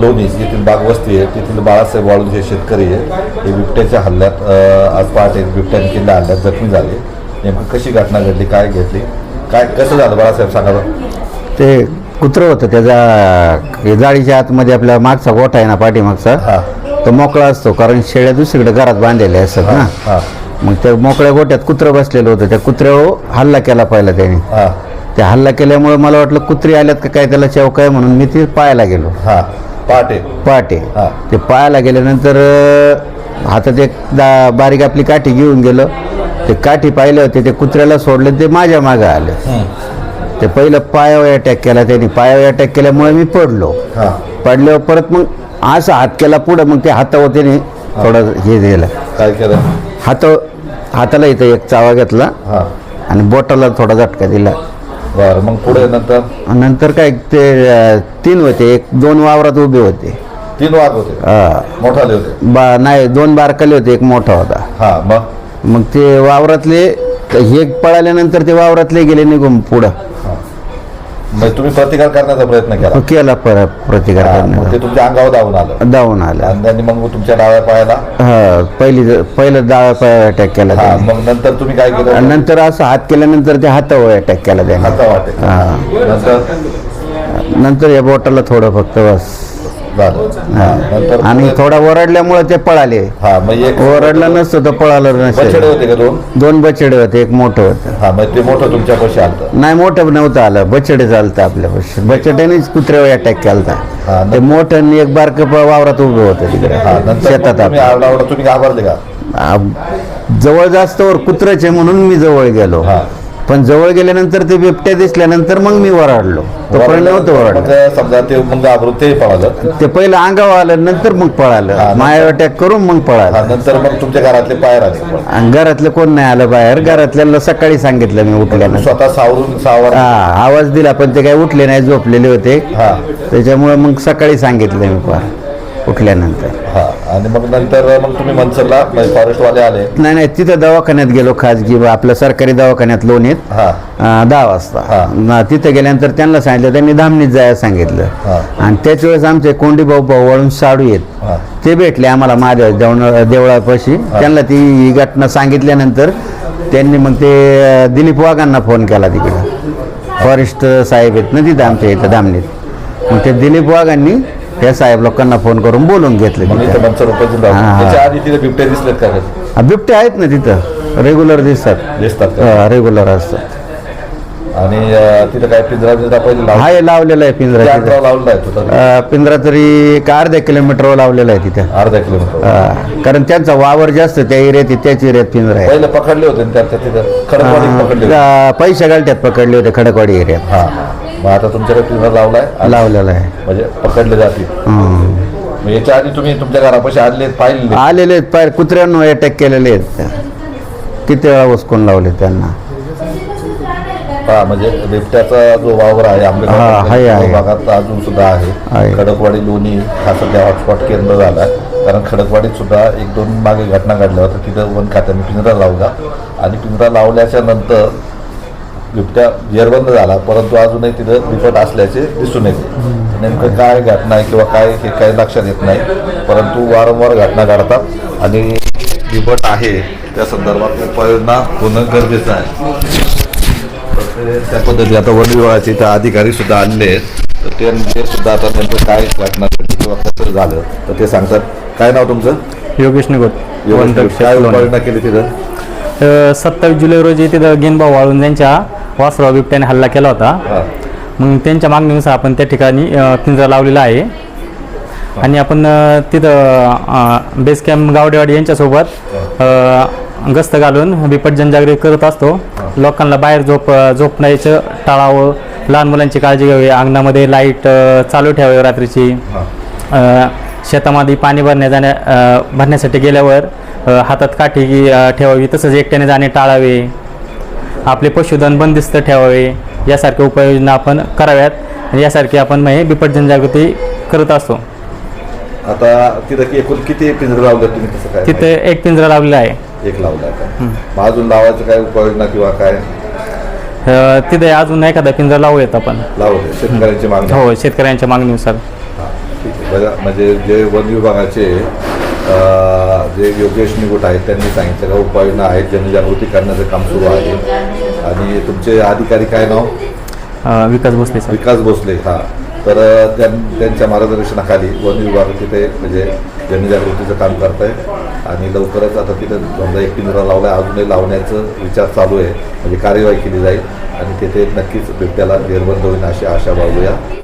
लोणी येथील बाग वस्ती आहे तेथील बाळासाहेब वाळून हे शेतकरी आहे हे बिबट्याच्या हल्ल्यात आज पहाटे बिबट्याने केलेल्या हल्ल्यात जखमी झाले. नेमकं कशी घटना घडली काय घेतली काय कसं झालं? बाळासाहेब सांगा बरं. ते कुत्रं होतं त्याचा हे जाळीच्या आतमध्ये आपला मागचा गोठा आहे ना पाठीमागचा तो मोकळा असतो कारण शेळ्या दुसरीकडे घरात बांधलेल्या असतात ना. मग त्या मोकळ्या गोट्यात कुत्रं बसलेलं होतं त्या कुत्र्यावर हल्ला केला पहिला त्याने. त्या हल्ला केल्यामुळे मला वाटलं कुत्री आल्यात का काय त्याला चेव काय म्हणून मी ते पाहायला गेलो. हा. पहाटे पहाटे हा. ते पाहायला गेल्यानंतर अं, हातात एक दा बारीक आपली काठी घेऊन गेलो. ते काठी पाहिले होते ते कुत्र्याला सोडलं ते माझ्या मागं आलं. ते पहिलं पायावर अटॅक केला त्यांनी. पायावर अटॅक केल्यामुळे मी पडलो. हा. पडल्यावर परत मग असं हात केला पुढं मग ते हातावर त्याने थोडं हे दिलं. काय केलं? हात हाताला इथं एक चावा घेतला हा. आणि बोटाला थोडा झटका दिला. बरं मग पुढे नंतर? नंतर काय ते अं, तीन होते. एक दोन वावरात उभे होते. तीन वाघ होते. मोठाले होते? बा नाही दोन बारकाले होते एक मोठा होता. हा मग? मग ते वावरातले हे पळाल्यानंतर ते वावरातले गेले निघून पुढं. मग तुम्ही प्रतिकार करण्याचा प्रयत्न केला. केला परत प्रतिकार हा, मग ते करण्याचा तुमच्या अंगावर धावून आलं. धावून आला. आणि त्यांनी मग तुमच्या डाव्या पायाला हा पहिली पहिलं डाव्या पाय अटॅक केला हा त्याने. मग नंतर तुम्ही काय आणि केलं नंतर असं हात केल्यानंतर ते हातावर अटॅक केला त्याने. हाता वाटे हा. नंतर? नंतर या बोटाला थोडं फक्त बस. झालं हा. आणि थोडा ओरडल्यामुळे ते पळाले. हा ओरडलं नसतं तर पळालं का दोन? दोन बछडे होते एक मोठं होतं. हा ते मोठं आलं नाही मोठं नव्हतं आलं बछडे चालतं आपल्या पैसे बछड्यानेच कुत्र्यावर अटॅक केलता. न- ते मोठं एक बारक वावरात उभं होतं हा शेतात घाबरले का? जवळ जास्त वर कुत्र्याचे म्हणून मी जवळ गेलो. हा. पण जवळ गेल्यानंतर ते बिबट्या दिसल्यानंतर मग मी वराडलो. तोपर्यंत नव्हतं वराडलं. ते समजा ते मग घाबरून ते पळालं. ते पहिलं अंगावर आलं नंतर मग पळालं. माया अटॅक करून मग पळालं. नंतर मग तुमच्या घरातले पाय आले. आणि घरातलं कोण नाही आलं बाहेर. घरातल्याला सकाळी सांगितलं मी उठल्यानंतर. स्वतः सावरून सावर हा आवाज दिला पण ते काही उठले नाही झोपलेले होते. हा. त्याच्यामुळे मग सकाळी सांगितलं मी फार उठल्यानंतर. हा. आणि मग नंतर मग तुम्ही मनसरला फॉरेस्ट वाले आले. नाही नाही तिथं दवाखान्यात गेलो खाजगी आपल्या सरकारी दवाखान्यात लोणीत हा. अं, दहा वाजता. हा. ना तिथं गेल्यानंतर त्यांना सांगितलं त्यांनी धामणीत जायला सांगितलं. आणि त्याच वेळेस आमचे कोंडी भाऊ भाऊ वळून साडू येत. हा. ते भेटले आम्हाला महादेव देवण देवळापाशी. त्यांना ती ही घटना सांगितल्यानंतर त्यांनी मग ते अं, दिलीप वाघांना फोन केला तिकडं. फॉरेस्ट साहेब आहेत ना तिथं आमच्या इथं धामणीत. मग ते दिलीप वाघांनी त्या साहेब लोकांना फोन करून बोलून घेतलं तिथं. हा. त्याच्या आधी तिथे बिबटे दिसलेत का कधी? हा, बिबटे आहेत ना तिथं. रेग्युलर दिसतात. दिसतात का? रेग्युलर असतात. आणि अं, तिथे काय पिंजरा बिंजरा पहिले लावून हाय लावलेला आहे पिंजरा तिथं. अंतरावर लावलेला आहे तो तरी? अं, पिंजरा तरी एक अर्ध्या किलोमीटरवर लावलेला आहे तिथं. अर्धा किलोमीटर अं, कारण त्यांचा वावर जास्त त्या एरियात आहे, त्याच एरियात पिंजरा आहे. पहिले पकडले होते ना त्या त्या तिथं. खडकवाडीत पकडले होते. अं, पैशा गालट्यात पकडले होते खडकवाडी एरियात. हा. मग आता तुमच्याकडे पिंजरा लावलाय? लावलेला आहे. म्हणजे पकडले जातील. मग याच्या आधी तुम्ही तुमच्या घरापाशी आणले पाहिले आलेले आहेत पाय कुत्र्यांवर अटॅक केलेले आहेत. किती वेळा उचकून लावले त्यांना? हा म्हणजे बिबट्याचा जो वावर आहे हा, आहे, आहे. आंबेगाव भागात अजून सुद्धा आहे. आहे. खडकवाडी लोणी हा सध्या हॉटस्पॉट केंद्र झाला. आहे कारण खडकवाडीत सुद्धा एक दोन मागे घटना घडल्या होत्या. तिथं वन खात्याने पिंजरा लावला. आणि पिंजरा लावल्याच्या नंतर बिबट्या जेरबंद झाला परंतु अजूनही तिथं बिपट असल्याचे दिसून येते. नेमकं काय घटना आहे किंवा काय हे काही लक्षात येत नाही परंतु वारंवार घटना घडतात आणि बिबट आहे त्या संदर्भात उपाययोजना होणं गरजेचं आहे. त्या पद्धती आता वन विभागाचे इथं अधिकारी सुद्धा आलेले आहेत. तर ते ते सुद्धा आता नेमकं काय घटना घडली किंवा कसं झालं तर ते सांगतात. काय नाव तुमचं? योगेश निगोट एवढं काय उपाययोजना केली तिथं? सत्तावीस जुलै रोजी तिथं गेनभाऊ वाळून यांच्या वासराव बिबट्याने हल्ला केला होता. मग त्यांच्या मागणीनुसार आपण त्या ठिकाणी पिंजरा लावलेला आहे. आणि आपण तिथं बेस कॅम्प गावडेवाडी यांच्यासोबत गस्त घालून बिपट जनजागृती करत असतो. लोकांना बाहेर झोप झोपण्याचं टाळावं लहान मुलांची काळजी घ्यावी अंगणामध्ये लाइट चालू ठेवावी रात्रीची. शेतामध्ये पाणी भरण्या जाण्या भरण्यासाठी गेल्यावर हातात काठी ठेवावी तसंच एकट्याने जाणे टाळावे. आपले पशुधन बंदिस्त ठेवावे यासारख्या उपाययोजना आपण कराव्यात. यासारखी आपण म्हणजे बिपट जनजागृती करत असतो. आता तिथं एकूण किती पिंजरे लावले तुम्ही कसं काय? तिथे एक पिंजरा लावलेला आहे. एक लावला का? अजून लावायचं काय उपाययोजना किंवा काय? तिथे अजून एखादा पिंजरा लावूयात आपण. लावले शेतकऱ्यांची मागणी. हो शेतकऱ्यांच्या मागणीनुसार. म्हणजे जे वन विभागाचे जे योगेश निगुट आहेत त्यांनी सांगितलं का उपाययोजना आहेत जनजागृती करण्याचं काम सुरू आहे. आणि तुमचे अधिकारी काय नाव? विकास भोसले विकास भोसले हा. तर त्यांच्या मार्गदर्शनाखाली वन विभाग तिथे म्हणजे जनजागृतीचं काम करत आहे आणि लवकरच आता तिथे समजा एक पिंजरा लावला अजूनही लावण्याचं विचार चालू आहे. म्हणजे कार्यवाही केली जाईल. आणि तिथे नक्कीच बिबट्याला निर्बंध होईल अशी आशा बाळगूया.